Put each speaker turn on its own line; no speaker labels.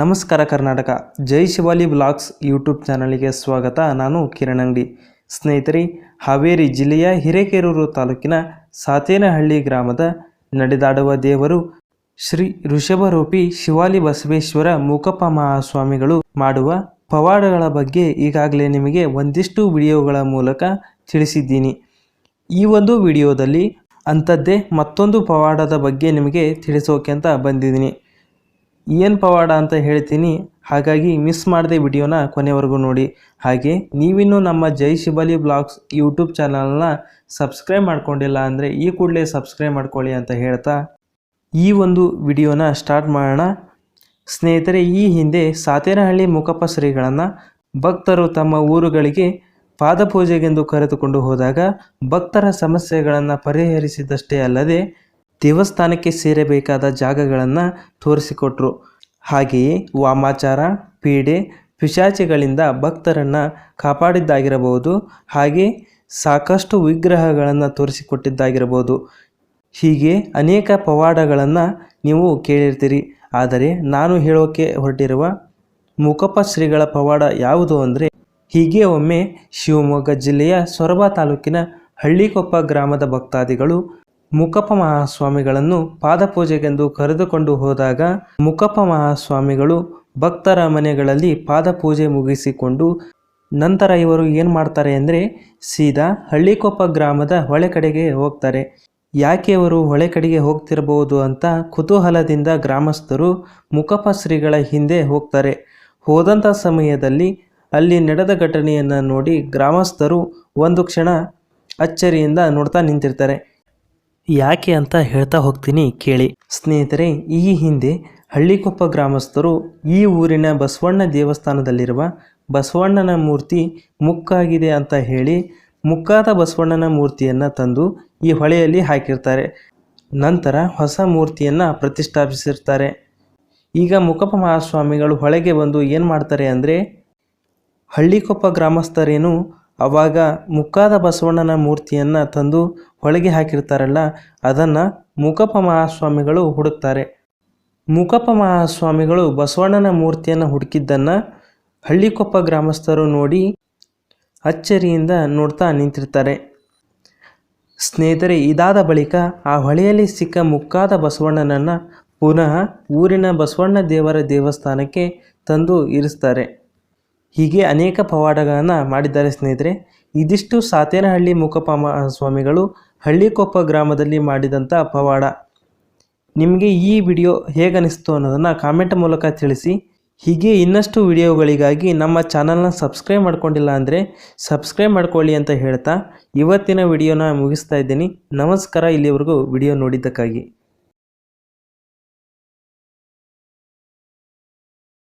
ನಮಸ್ಕಾರ Karnataka. Jai Shivali blogs YouTube ಚಾನಲ್ಗೆ ಸ್ವಾಗತ. ನಾನು ಕಿರಣ್ ಅಂಗಡಿ. ಸ್ನೇಹಿತರೆ, ಹಾವೇರಿ ಜಿಲ್ಲೆಯ ಹಿರೇಕೆರೂರು ತಾಲೂಕಿನ ಸಾತೇನಹಳ್ಳಿ ಗ್ರಾಮದ ನಡೆದಾಡುವ ದೇವರು ಶ್ರೀ ಋಷಭರೂಪಿ ಶಿವಾಲಿ ಬಸವೇಶ್ವರ ಮೂಕಪ್ಪ ಮಹಾಸ್ವಾಮಿಗಳು ಮಾಡುವ ಪವಾಡಗಳ ಬಗ್ಗೆ ಈಗಾಗಲೇ ನಿಮಗೆ ಒಂದಿಷ್ಟು ವಿಡಿಯೋಗಳ ಮೂಲಕ ತಿಳಿಸಿದ್ದೀನಿ. ಈ ಒಂದು ವಿಡಿಯೋದಲ್ಲಿ ಅಂಥದ್ದೇ ಮತ್ತೊಂದು ಪವಾಡದ ಬಗ್ಗೆ ನಿಮಗೆ ತಿಳಿಸೋಕೆ ಅಂತ ಬಂದಿದ್ದೀನಿ. ಏನು ಪವಾಡ ಅಂತ ಹೇಳ್ತೀನಿ, ಹಾಗಾಗಿ ಮಿಸ್ ಮಾಡದೆ ವಿಡಿಯೋನ ಕೊನೆವರೆಗೂ ನೋಡಿ. ಹಾಗೆ ನೀವಿನ್ನೂ ನಮ್ಮ ಜೈ ಶಿಬಲಿ ಬ್ಲಾಗ್ಸ್ ಯೂಟ್ಯೂಬ್ ಚಾನಲ್ನ ಸಬ್ಸ್ಕ್ರೈಬ್ ಮಾಡ್ಕೊಂಡಿಲ್ಲ ಅಂದರೆ ಈ ಕೂಡಲೇ ಸಬ್ಸ್ಕ್ರೈಬ್ ಮಾಡ್ಕೊಳ್ಳಿ ಅಂತ ಹೇಳ್ತಾ ಈ ಒಂದು ವಿಡಿಯೋನ ಸ್ಟಾರ್ಟ್ ಮಾಡೋಣ. ಸ್ನೇಹಿತರೆ, ಈ ಹಿಂದೆ ಸಾತೇನಹಳ್ಳಿ ಮುಖಪ್ಪ ಶ್ರೀಗಳನ್ನು ಭಕ್ತರು ತಮ್ಮ ಊರುಗಳಿಗೆ ಪಾದಪೂಜೆಗೆಂದು ಕರೆದುಕೊಂಡು ಹೋದಾಗ ಭಕ್ತರ ಸಮಸ್ಯೆಗಳನ್ನು ಪರಿಹರಿಸಿದಷ್ಟೇ ಅಲ್ಲದೆ ದೇವಸ್ಥಾನಕ್ಕೆ ಸೇರಬೇಕಾದ ಜಾಗಗಳನ್ನು ತೋರಿಸಿಕೊಟ್ರು. ಹಾಗೆಯೇ ವಾಮಾಚಾರ, ಪೀಡೆ, ಪಿಶಾಚಿಗಳಿಂದ ಭಕ್ತರನ್ನು ಕಾಪಾಡಿದ್ದಾಗಿರಬಹುದು. ಹಾಗೆ ಸಾಕಷ್ಟು ವಿಗ್ರಹಗಳನ್ನು ತೋರಿಸಿಕೊಟ್ಟಿದ್ದಾಗಿರಬಹುದು. ಹೀಗೆ ಅನೇಕ ಪವಾಡಗಳನ್ನು ನೀವು ಕೇಳಿರ್ತೀರಿ. ಆದರೆ ನಾನು ಹೇಳೋಕೆ ಹೊರಟಿರುವ ಮುಖಪ್ಪ ಶ್ರೀಗಳ ಪವಾಡ ಯಾವುದು ಅಂದರೆ, ಹೀಗೆ ಒಮ್ಮೆ ಶಿವಮೊಗ್ಗ ಜಿಲ್ಲೆಯ ಸೊರಬ ತಾಲೂಕಿನ ಹಳ್ಳಿಕೊಪ್ಪ ಗ್ರಾಮದ ಭಕ್ತಾದಿಗಳು ಮುಖಪ್ಪ ಮಹಾಸ್ವಾಮಿಗಳನ್ನು ಪಾದಪೂಜೆಗೆಂದು ಕರೆದುಕೊಂಡು ಹೋದಾಗ ಮುಕಪ್ಪ ಮಹಾಸ್ವಾಮಿಗಳು ಭಕ್ತರ ಮನೆಗಳಲ್ಲಿ ಪಾದಪೂಜೆ ಮುಗಿಸಿಕೊಂಡು ನಂತರ ಇವರು ಏನು ಮಾಡ್ತಾರೆ ಅಂದರೆ ಸೀದಾ ಹಳ್ಳಿಕೊಪ್ಪ ಗ್ರಾಮದ ಹೊಳೆ ಕಡೆಗೆ ಹೋಗ್ತಾರೆ. ಯಾಕೆ ಅವರು ಹೊಳೆ ಕಡೆಗೆ ಹೋಗ್ತಿರಬಹುದು ಅಂತ ಕುತೂಹಲದಿಂದ ಗ್ರಾಮಸ್ಥರು ಮುಕಪ್ಪ ಶ್ರೀಗಳ ಹಿಂದೆ ಹೋಗ್ತಾರೆ. ಹೋದಂಥ ಸಮಯದಲ್ಲಿ ಅಲ್ಲಿ ನಡೆದ ಘಟನೆಯನ್ನು ನೋಡಿ ಗ್ರಾಮಸ್ಥರು ಒಂದು ಕ್ಷಣ ಅಚ್ಚರಿಯಿಂದ ನೋಡ್ತಾ ನಿಂತಿರ್ತಾರೆ. ಯಾಕೆ ಅಂತ ಹೇಳ್ತಾ ಹೋಗ್ತೀನಿ ಕೇಳಿ. ಸ್ನೇಹಿತರೆ, ಈ ಹಿಂದೆ ಹಳ್ಳಿಕೊಪ್ಪ ಗ್ರಾಮಸ್ಥರು ಈ ಊರಿನ ಬಸವಣ್ಣ ದೇವಸ್ಥಾನದಲ್ಲಿರುವ ಬಸವಣ್ಣನ ಮೂರ್ತಿ ಮುಕ್ಕಾಗಿದೆ ಅಂತ ಹೇಳಿ ಮುಕ್ಕಾದ ಬಸವಣ್ಣನ ಮೂರ್ತಿಯನ್ನು ತಂದು ಈ ಹೊಳೆಯಲ್ಲಿ ಹಾಕಿರ್ತಾರೆ. ನಂತರ ಹೊಸ ಮೂರ್ತಿಯನ್ನು ಪ್ರತಿಷ್ಠಾಪಿಸಿರ್ತಾರೆ. ಈಗ ಮುಕಪ ಮಹಾಸ್ವಾಮಿಗಳು ಹೊಳೆಗೆ ಬಂದು ಏನು ಮಾಡ್ತಾರೆ ಅಂದರೆ, ಹಳ್ಳಿಕೊಪ್ಪ ಗ್ರಾಮಸ್ಥರೇನು ಅವಾಗ ಮುಕ್ಕಾದ ಬಸವಣ್ಣನ ಮೂರ್ತಿಯನ್ನು ತಂದು ಹೊಳಗೆ ಹಾಕಿರ್ತಾರಲ್ಲ, ಅದನ್ನು ಮೂಕಪ್ಪ ಮಹಾಸ್ವಾಮಿಗಳು ಹುಡುಕ್ತಾರೆ. ಮೂಕಪ್ಪ ಮಹಾಸ್ವಾಮಿಗಳು ಬಸವಣ್ಣನ ಮೂರ್ತಿಯನ್ನು ಹುಡುಕಿದ್ದನ್ನು ಹಳ್ಳಿಕೊಪ್ಪ ಗ್ರಾಮಸ್ಥರು ನೋಡಿ ಅಚ್ಚರಿಯಿಂದ ನೋಡ್ತಾ ನಿಂತಿರ್ತಾರೆ. ಸ್ನೇಹಿತರೆ, ಇದಾದ ಬಳಿಕ ಆ ಹೊಳೆಯಲ್ಲಿ ಸಿಕ್ಕ ಮುಕ್ಕಾದ ಬಸವಣ್ಣನನ್ನು ಪುನಃ ಊರಿನ ಬಸವಣ್ಣ ದೇವರ ದೇವಸ್ಥಾನಕ್ಕೆ ತಂದು ಇರಿಸ್ತಾರೆ. ಹೀಗೆ ಅನೇಕ ಪವಾಡಗಳನ್ನು ಮಾಡಿದ್ದಾರೆ ಸ್ನೇಹಿತರೆ. ಇದಿಷ್ಟು ಸಾತೇನಹಳ್ಳಿ ಮುಖಪ ಸ್ವಾಮಿಗಳು ಹಳ್ಳಿಕೊಪ್ಪ ಗ್ರಾಮದಲ್ಲಿ ಮಾಡಿದಂಥ ಪವಾಡ. ನಿಮಗೆ ಈ ವಿಡಿಯೋ ಹೇಗನಿಸ್ತು ಅನ್ನೋದನ್ನು ಕಾಮೆಂಟ್ ಮೂಲಕ ತಿಳಿಸಿ. ಹೀಗೆ ಇನ್ನಷ್ಟು ವಿಡಿಯೋಗಳಿಗಾಗಿ ನಮ್ಮ ಚಾನಲ್ನ ಸಬ್ಸ್ಕ್ರೈಬ್ ಮಾಡ್ಕೊಂಡಿಲ್ಲ ಅಂದರೆ ಸಬ್ಸ್ಕ್ರೈಬ್ ಮಾಡ್ಕೊಳ್ಳಿ ಅಂತ ಹೇಳ್ತಾ ಇವತ್ತಿನ ವಿಡಿಯೋನ ಮುಗಿಸ್ತಾ ಇದ್ದೀನಿ. ನಮಸ್ಕಾರ, ಇಲ್ಲಿವರೆಗೂ ವಿಡಿಯೋ ನೋಡಿದ್ದಕ್ಕಾಗಿ.